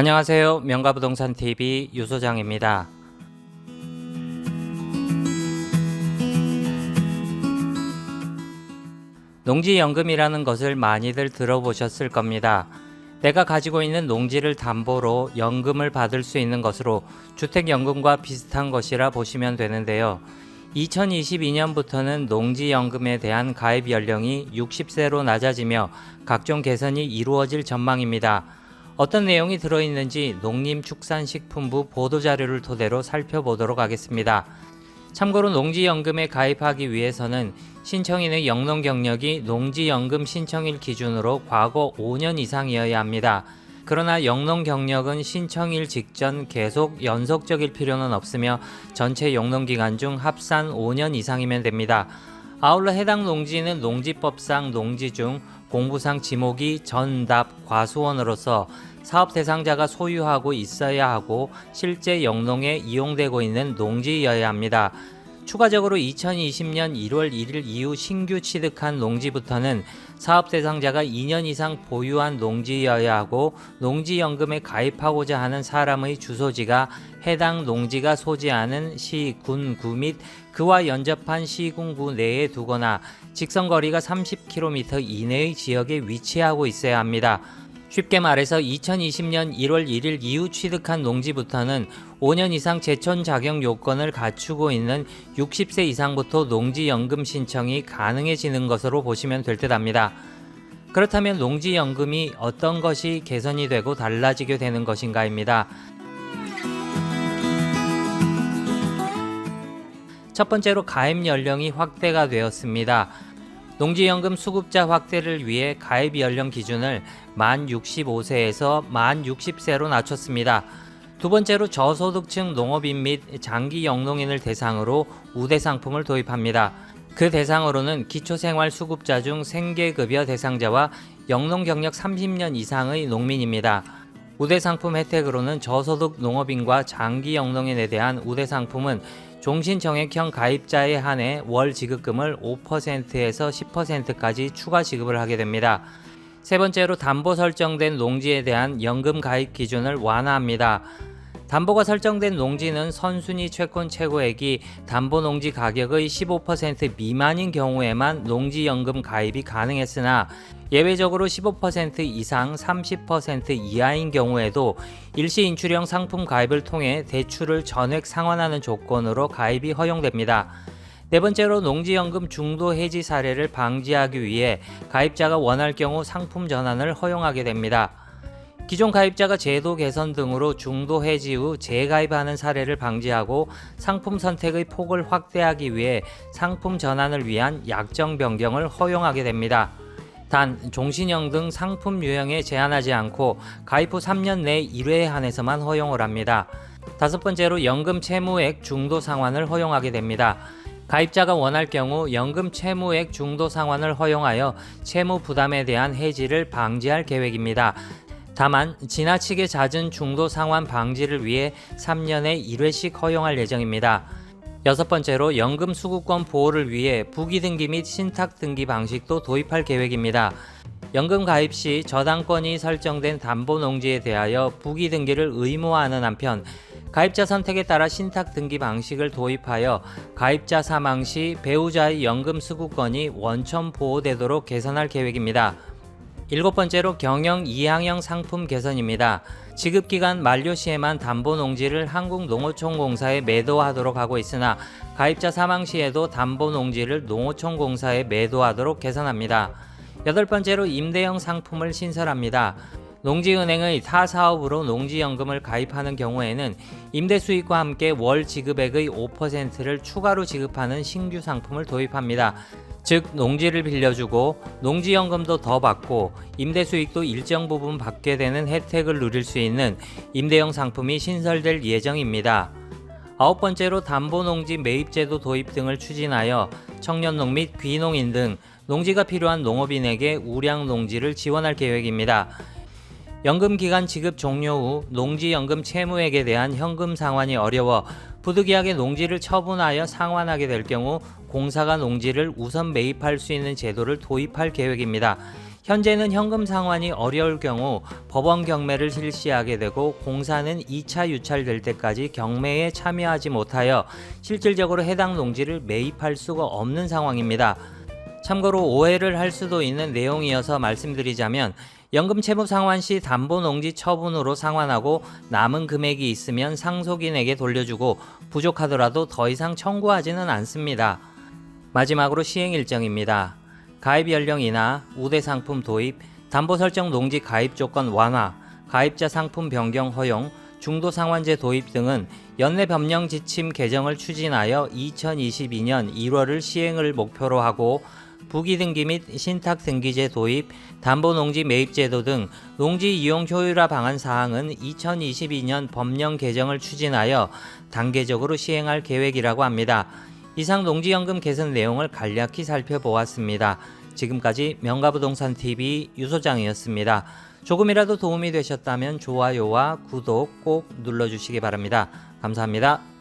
안녕하세요. 명가부동산 TV 유소장입니다. 농지연금이라는 것을 많이들 들어보셨을 겁니다. 내가 가지고 있는 농지를 담보로 연금을 받을 수 있는 것으로 주택연금과 비슷한 것이라 보시면 되는데요. 2022년부터는 농지연금에 대한 가입 연령이 60세로 낮아지며 각종 개선이 이루어질 전망입니다. 어떤 내용이 들어있는지 농림축산식품부 보도자료를 토대로 살펴보도록 하겠습니다. 참고로 농지연금에 가입하기 위해서는 신청인의 영농 경력이 농지연금 신청일 기준으로 과거 5년 이상이어야 합니다. 그러나 영농 경력은 신청일 직전 계속 연속적일 필요는 없으며 전체 영농 기간 중 합산 5년 이상이면 됩니다. 아울러 해당 농지는 농지법상 농지 중 공부상 지목이 전답 과수원으로서 사업 대상자가 소유하고 있어야 하고 실제 영농에 이용되고 있는 농지여야 합니다. 추가적으로 2020년 1월 1일 이후 신규 취득한 농지부터는 사업 대상자가 2년 이상 보유한 농지여야 하고 농지연금에 가입하고자 하는 사람의 주소지가 해당 농지가 소지하는 시, 군, 구 및 그와 연접한 시 군 구 내에 두거나 직선거리가 30km 이내의 지역에 위치하고 있어야 합니다. 쉽게 말해서 2020년 1월 1일 이후 취득한 농지부터는 5년 이상 제촌 자격 요건을 갖추고 있는 60세 이상부터 농지연금 신청이 가능해지는 것으로 보시면 될 듯 합니다. 그렇다면 농지연금이 어떤 것이 개선이 되고 달라지게 되는 것인가입니다. 첫 번째로 가입 연령이 확대가 되었습니다. 농지연금 수급자 확대를 위해 가입 연령 기준을 만 65세에서 만 60세로 낮췄습니다. 두 번째로 저소득층 농업인 및 장기 영농인을 대상으로 우대 상품을 도입합니다. 그 대상으로는 기초생활 수급자 중 생계급여 대상자와 영농 경력 30년 이상의 농민입니다. 우대 상품 혜택으로는 저소득 농업인과 장기 영농인에 대한 우대 상품은 종신정액형 가입자에 한해 월 지급금을 5%에서 10%까지 추가 지급을 하게 됩니다. 세 번째로 담보 설정된 농지에 대한 연금 가입 기준을 완화합니다. 담보가 설정된 농지는 선순위 채권 최고액이 담보 농지 가격의 15% 미만인 경우에만 농지연금 가입이 가능했으나 예외적으로 15% 이상 30% 이하인 경우에도 일시 인출형 상품 가입을 통해 대출을 전액 상환하는 조건으로 가입이 허용됩니다. 네 번째로 농지연금 중도 해지 사례를 방지하기 위해 가입자가 원할 경우 상품 전환을 허용하게 됩니다. 기존 가입자가 제도 개선 등으로 중도 해지 후 재가입하는 사례를 방지하고 상품 선택의 폭을 확대하기 위해 상품 전환을 위한 약정 변경을 허용하게 됩니다. 단 종신형 등 상품 유형에 제한하지 않고 가입 후 3년 내 1회에 한해서만 허용을 합니다. 다섯 번째로 연금 채무액 중도 상환을 허용하게 됩니다. 가입자가 원할 경우 연금 채무액 중도 상환을 허용하여 채무 부담에 대한 해지를 방지할 계획입니다. 다만 지나치게 잦은 중도 상환 방지를 위해 3년에 1회씩 허용할 예정입니다. 여섯 번째로 연금 수급권 보호를 위해 부기 등기 및 신탁 등기 방식도 도입할 계획입니다. 연금 가입 시 저당권이 설정된 담보 농지에 대하여 부기 등기를 의무화하는 한편 가입자 선택에 따라 신탁 등기 방식을 도입하여 가입자 사망 시 배우자의 연금 수급권이 원천 보호되도록 개선할 계획입니다. 일곱 번째로 경영 이항형 상품 개선입니다. 지급기간 만료 시에만 담보 농지를 한국농어촌공사에 매도하도록 하고 있으나 가입자 사망 시에도 담보 농지를 농어촌공사에 매도하도록 개선합니다. 여덟 번째로 임대형 상품을 신설합니다. 농지은행의 타 사업으로 농지연금을 가입하는 경우에는 임대 수익과 함께 월 지급액의 5%를 추가로 지급하는 신규 상품을 도입합니다. 즉 농지를 빌려주고 농지연금도 더 받고 임대 수익도 일정 부분 받게 되는 혜택을 누릴 수 있는 임대형 상품이 신설될 예정입니다. 아홉 번째로 담보농지 매입제도 도입 등을 추진하여 청년농 및 귀농인 등 농지가 필요한 농업인에게 우량 농지를 지원할 계획입니다. 연금 기간 지급 종료 후 농지연금 채무액에 대한 현금 상환이 어려워 부득이하게 농지를 처분하여 상환하게 될 경우 공사가 농지를 우선 매입할 수 있는 제도를 도입할 계획입니다. 현재는 현금 상환이 어려울 경우 법원 경매를 실시하게 되고 공사는 2차 유찰될 때까지 경매에 참여하지 못하여 실질적으로 해당 농지를 매입할 수가 없는 상황입니다. 참고로 오해를 할 수도 있는 내용이어서 말씀드리자면 연금 채무 상환 시 담보 농지 처분으로 상환하고 남은 금액이 있으면 상속인에게 돌려주고 부족하더라도 더 이상 청구하지는 않습니다. 마지막으로 시행 일정입니다. 가입 연령이나 우대 상품 도입, 담보 설정 농지 가입 조건 완화, 가입자 상품 변경 허용, 중도 상환제 도입 등은 연내 법령 지침 개정을 추진하여 2022년 1월을 시행을 목표로 하고 부기 등기 및 신탁 등기제 도입, 담보 농지 매입 제도 등 농지 이용 효율화 방안 사항은 2022년 법령 개정을 추진하여 단계적으로 시행할 계획이라고 합니다. 이상 농지연금 개선 내용을 간략히 살펴보았습니다. 지금까지 명가부동산 TV 유소장이었습니다. 조금이라도 도움이 되셨다면 좋아요와 구독 꼭 눌러주시기 바랍니다. 감사합니다.